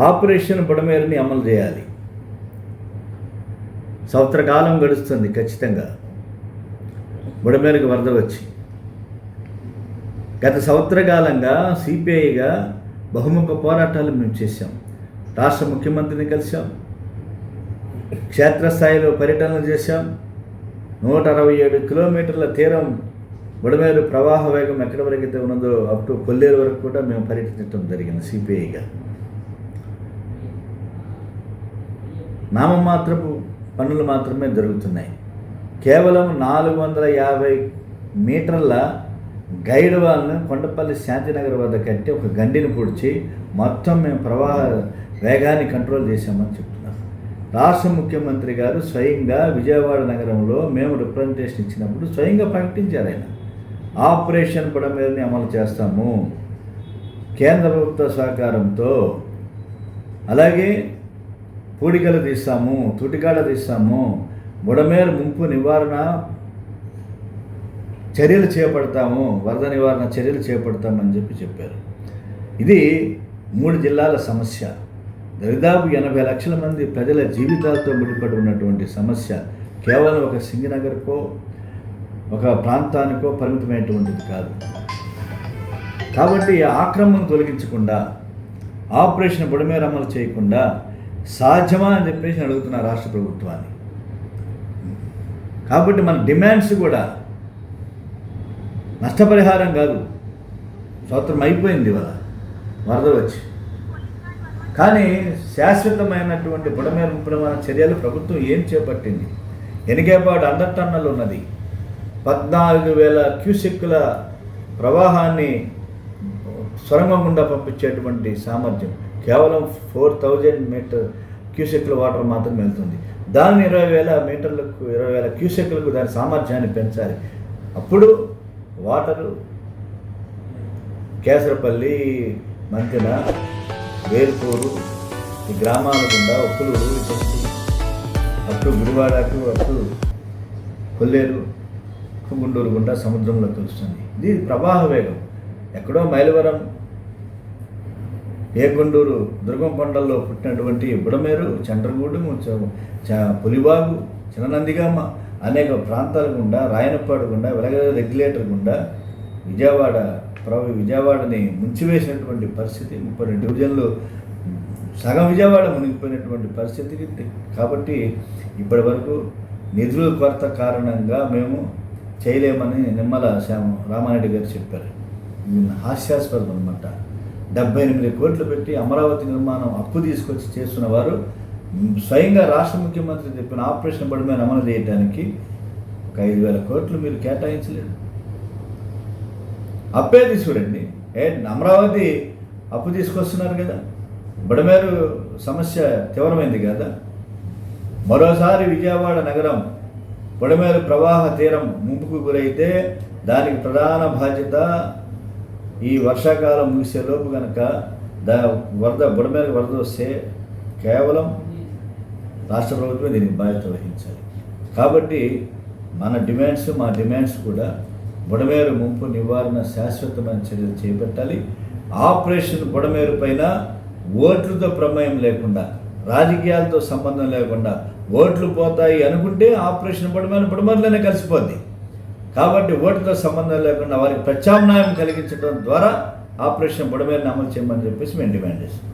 Operation బుడమేరుని అమలు చేయాలి సంవత్సరకాలం గడుస్తుంది ఖచ్చితంగా బుడమేరుకు వరద వచ్చి గత సంవత్సరకాలంగా సిపిఐగా బహుముఖ పోరాటాలు మేము చేశాం రాష్ట్ర ముఖ్యమంత్రిని కలిసాం క్షేత్రస్థాయిలో పర్యటనలు చేశాం నూట అరవై ఏడు కిలోమీటర్ల తీరం బుడమేరు ప్రవాహ వేగం ఎక్కడి వరకు అయితే ఉన్నదో అప్ టు కొల్లేరు వరకు కూడా మేము పర్యటించడం జరిగింది సిపిఐగా నామమాత్రపు పనులు మాత్రమే జరుగుతున్నాయి. కేవలం నాలుగు వందల యాభై మీటర్ల గైడ్ వాళ్ళను కొండపల్లి శాంతినగర్ వద్ద కట్టి ఒక గండిని పొడిచి మొత్తం మేము ప్రవాహ వేగాన్ని కంట్రోల్ చేశామని చెప్తున్నారు. రాష్ట్ర ముఖ్యమంత్రి గారు స్వయంగా విజయవాడ నగరంలో మేము రిప్రజెంటేషన్ ఇచ్చినప్పుడు స్వయంగా ప్రకటించారు ఆయన. ఆపరేషన్ బుడమేరుని అమలు చేస్తాము. కేంద్ర ప్రభుత్వ సహకారంతో అలాగే పూడికలు తీస్తాము తుటికాడ తీస్తాము బుడమేరు ముంపు నివారణ చర్యలు చేపడతాము వరద నివారణ చర్యలు చేపడతామని చెప్పి చెప్పారు. ఇది మూడు జిల్లాల సమస్య. దరిదాపు ఎనభై లక్షల మంది ప్రజల జీవితాలతో ముడిపడి ఉన్నటువంటి సమస్య. కేవలం ఒక సింగనగర్కో ఒక ప్రాంతానికో పరిమితమైనటువంటిది కాదు. కాబట్టి ఈ ఆక్రమణ తొలగించకుండా ఆపరేషన్ బుడమేర అమలు చేయకుండా సాధ్యమా అని చెప్పేసి అడుగుతున్నా రాష్ట్ర ప్రభుత్వాన్ని. కాబట్టి మన డిమాండ్స్ కూడా నష్టపరిహారం కాదు. స్వతంత్రం అయిపోయింది ఇవాళ వరద వచ్చి. కానీ శాశ్వతమైనటువంటి బుడమేర ప్రమాణ చర్యలు ప్రభుత్వం ఏం చేపట్టింది? ఎనికేపాడు అండర్ టన్నల్ ఉన్నది. పద్నాలుగు వేల క్యూసెక్కుల ప్రవాహాన్ని సొరంగం గుండా పంపించేటువంటి సామర్థ్యం. కేవలం ఫోర్ థౌజండ్ మీటర్ క్యూసెక్ల వాటర్ మాత్రం వెళ్తుంది. దాన్ని ఇరవై వేల మీటర్లకు ఇరవై వేల క్యూసెక్లకు దాని సామర్థ్యాన్ని పెంచాలి. అప్పుడు వాటరు కేసరపల్లి మంతెన వేల్పూరు ఈ గ్రామాల గుండా ఒప్పులు చెట్టు అప్పుడు గుడివాడకు అప్పుడు కొల్లేరు గుండూరు గుండా సముద్రంలో కలుస్తుంది ఇది ప్రవాహ వేగం. ఎక్కడో మైలవరం ఏ గుండూరు దుర్గం కొండల్లో పుట్టినటువంటి బుడమేరు చండ్రగూడు చ- పులివాగు చిన్ననందిగామ అనేక ప్రాంతాల గుండా రాయనపాడు గుండా వెలగ రెగ్యులేటర్ గుండా విజయవాడ ప్ర విజయవాడని ముంచివేసినటువంటి పరిస్థితి ముప్పై రెండు డివిజన్లు సగం విజయవాడ మునిగిపోయినటువంటి పరిస్థితికి కాబట్టి ఇప్పటి వరకు నిధుల కొరత కారణంగా మేము చేయలేమని నిమ్మల శ్యామ రామారెడ్డి గారు చెప్పారు. హాస్యాస్పదం అనమాట డెబ్బై ఎనిమిది కోట్లు పెట్టి అమరావతి నిర్మాణం అప్పు తీసుకొచ్చి చేస్తున్న వారు స్వయంగా రాష్ట్ర ముఖ్యమంత్రి చెప్పిన ఆపరేషన్ బడి మీద అమలు చేయడానికి ఒక ఐదు వేల కోట్లు మీరు కేటాయించలేదు. అప్పే తీసుకురండి. ఏ అమరావతి అప్పు తీసుకొస్తున్నారు కదా. బడమేరు సమస్య తీవ్రమైంది కదా. మరోసారి విజయవాడ నగరం బుడమేరు ప్రవాహ తీరం ముంపుకు గురైతే దానికి ప్రధాన బాధ్యత ఈ వర్షాకాలం ముగిసే లోపు కనుక దా వరద బుడమేరు వరద వస్తే కేవలం రాష్ట్ర ప్రభుత్వమే దీనికి బాధ్యత వహించాలి. కాబట్టి మన డిమాండ్స్ మా డిమాండ్స్ కూడా బుడమేరు ముంపు నివారణ శాశ్వతమైన చర్యలు చేపట్టాలి. ఆపరేషన్ బుడమేరు పైన ఓట్లతో ప్రమేయం లేకుండా రాజకీయాలతో సంబంధం లేకుండా ఓట్లు పోతాయి అనుకుంటే ఆపరేషన్ బుడమేరు బుడమేరులోనే కలిసిపోద్ది. కాబట్టి ఓటుతో సంబంధం లేకుండా వారికి ప్రత్యామ్నాయం కలిగించడం ద్వారా ఆపరేషన్ బుడమేరుని అమలు చేయమని చెప్పేసి మేము డిమాండ్ చేస్తాం